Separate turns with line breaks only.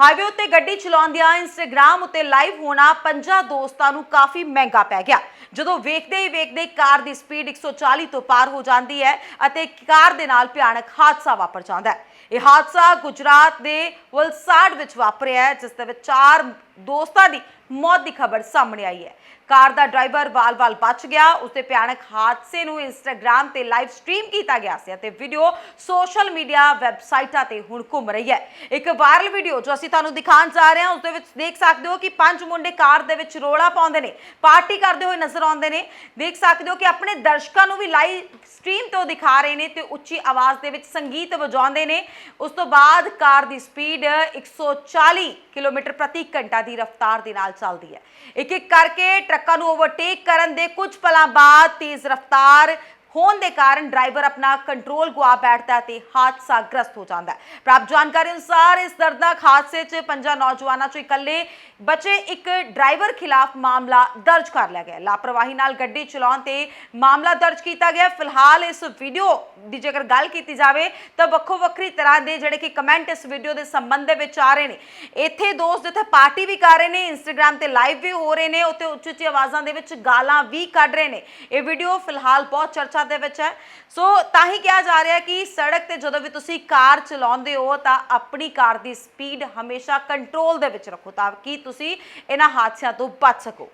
Highway ਉੱਤੇ ਗੱਡੀ ਚਲਾਉਂਦਿਆਂ Instagram ਉੱਤੇ ਲਾਈਵ ਹੋਣਾ ਪੰਜਾਂ ਦੋਸਤਾਂ ਨੂੰ ਕਾਫੀ ਮਹਿੰਗਾ ਪੈ ਗਿਆ। ਜਦੋਂ ਵੇਖਦੇ ਹੀ ਵੇਖਦੇ ਕਾਰ ਦੀ ਸਪੀਡ 140 ਤੋਂ ਪਾਰ ਹੋ ਜਾਂਦੀ ਹੈ ਅਤੇ ਕਾਰ ਦੇ ਨਾਲ ਭਿਆਨਕ ਹਾਦਸਾ ਵਾਪਰ ਜਾਂਦਾ ਹੈ। ਇਹ ਹਾਦਸਾ ਗੁਜਰਾਤ ਦੇ ਵਲਸਾੜ ਵਿੱਚ ਵਾਪਰਿਆ ਹੈ, ਜਿਸ ਦੇ ਵਿੱਚ ਚਾਰ ਦੋਸਤਾਂ ਦੀ ਮੌਤ ਦੀ ਖਬਰ ਸਾਹਮਣੇ ਆਈ ਹੈ। ਕਾਰ ਦਾ ਡਰਾਈਵਰ ਵਾਲ-ਵਾਲ ਬਚ ਗਿਆ, ਉਸਦੇ ਭਿਆਨਕ ਹਾਦਸੇ ਨੂੰ ਇੰਸਟਾਗ੍ਰam ਤੇ ਲਾਈਵ ਸਟ੍ਰੀਮ ਕੀਤਾ ਗਿਆ ਸੀ ਅਤੇ ਵੀਡੀਓ ਸੋਸ਼ਲ ਮੀਡੀਆ ਵੈਬਸਾਈਟਾਂ ਤੇ ਹੁਣ ਘੁੰਮ ਰਹੀ ਹੈ। ਇੱਕ ਵਾਇਰਲ ਵੀਡੀਓ ਜੋ ਅਸੀਂ ਤੁਹਾਨੂੰ ਦਿਖਾਉਣ ਜਾ ਰਹੇ ਹਾਂ ਉਸ ਦੇ ਵਿੱਚ ਦੇਖ ਸਕਦੇ ਹੋ ਕਿ ਪੰਜ ਮੁੰਡੇ ਕਾਰ ਦੇ ਵਿੱਚ ਰੋਲਾ ਪਾਉਂਦੇ ਨੇ, ਪਾਰਟੀ ਕਰਦੇ ਹੋਏ ਨਜ਼ਰ ਆਉਂਦੇ ਨੇ। ਦੇਖ ਸਕਦੇ ਹੋ ਕਿ ਆਪਣੇ ਦਰਸ਼ਕਾਂ ਨੂੰ ਵੀ ਲਾਈਵ ਸਟ੍ਰੀਮ ਤੋਂ ਦਿਖਾ ਰਹੇ ਨੇ ਤੇ ਉੱਚੀ ਆਵਾਜ਼ ਦੇ ਵਿੱਚ ਸੰਗੀਤ ਵਜਾਉਂਦੇ ਨੇ। ਉਸ ਤੋਂ ਬਾਅਦ ਕਾਰ ਦੀ ਸਪੀਡ 140 ਕਿਲੋਮੀਟਰ ਪ੍ਰਤੀ ਘੰਟਾ ਦੀ ਰਫ਼ਤਾਰ ਦੇ ਨਾਲ ਚੱਲਦੀ ਹੈ। ਇੱਕ ਇੱਕ ਕਰਕੇ ਟਰੱਕਾਂ ਨੂੰ ਓਵਰਟੇਕ ਕਰਨ ਦੇ ਕੁਝ ਪਲਾਂ ਬਾਅਦ ਤੇਜ਼ ਰਫ਼ਤਾਰ ਹੋਣ ਦੇ ਕਾਰਨ ਡਰਾਈਵਰ ਆਪਣਾ ਕੰਟਰੋਲ ਗੁਆ ਬੈਠਦਾ ਹੈ ਤੇ ਹਾਦਸਾ ਗ੍ਰਸਤ ਹੋ ਜਾਂਦਾ ਹੈ। ਪ੍ਰਾਪਤ ਜਾਣਕਾਰੀ ਅਨੁਸਾਰ ਇਸ ਦਰਦਨਾਕ ਹਾਦਸੇ 'ਚ ਪੰਜਾਂ ਨੌਜਵਾਨਾਂ 'ਚੋਂ ਇਕੱਲੇ ਬਚੇ ਇੱਕ ਡਰਾਈਵਰ ਖਿਲਾਫ ਮਾਮਲਾ ਦਰਜ ਕਰ ਲਿਆ ਗਿਆ ਲਾਪਰਵਾਹੀ ਨਾਲ ਗੱਡੀ ਚਲਾਉਣ ਤੇ ਮਾਮਲਾ ਦਰਜ ਕੀਤਾ ਗਿਆ ਫਿਲਹਾਲ ਇਸ ਵੀਡੀਓ ਦੀ ਜੇਕਰ ਗੱਲ ਕੀਤੀ ਜਾਵੇ ਤਾਂ ਵੱਖੋ ਵੱਖਰੀ ਤਰ੍ਹਾਂ ਦੇ ਜਿਹੜੇ ਕਿ ਕਮੈਂਟ ਇਸ ਵੀਡੀਓ ਦੇ ਸੰਬੰਧ ਦੇ ਵਿੱਚ ਆ ਰਹੇ ਨੇ। ਇੱਥੇ ਦੋਸਤ ਜਿੱਥੇ ਪਾਰਟੀ ਵੀ ਕਰ ਰਹੇ ਨੇ ਇੰਸਟਾਗ੍ਰam ਤੇ ਲਾਈਵ ਵੀ ਹੋ ਰਹੇ ਨੇ, ਉੱਥੇ ਉੱਚੀ ਉੱਚੀ ਆਵਾਜ਼ਾਂ ਦੇ ਵਿੱਚ ਗਾਲਾਂ ਵੀ ਕੱਢ ਰਹੇ ਨੇ। ਇਹ ਵੀਡੀਓ ਫਿਲਹਾਲ ਬਹੁਤ ਚਰਚਾ ਦੇ ਵਿੱਚ ਹੈ। ਸੋ ਤਾਂ ਹੀ ਕਿਹਾ ਜਾ ਰਿਹਾ ਕਿ ਸੜਕ ਤੇ ਜਦੋਂ ਵੀ ਤੁਸੀਂ ਕਾਰ ਚਲਾਉਂਦੇ ਹੋ, ਤਾਂ ਆਪਣੀ ਕਾਰ ਦੀ ਸਪੀਡ ਹਮੇਸ਼ਾ ਕੰਟਰੋਲ ਦੇ ਵਿੱਚ ਰੱਖੋ, ਤਾਂ ਕਿ ਤੁਸੀਂ ਇਹਨਾਂ ਹਾਦਸਿਆਂ ਤੋਂ ਬਚ ਸਕੋ।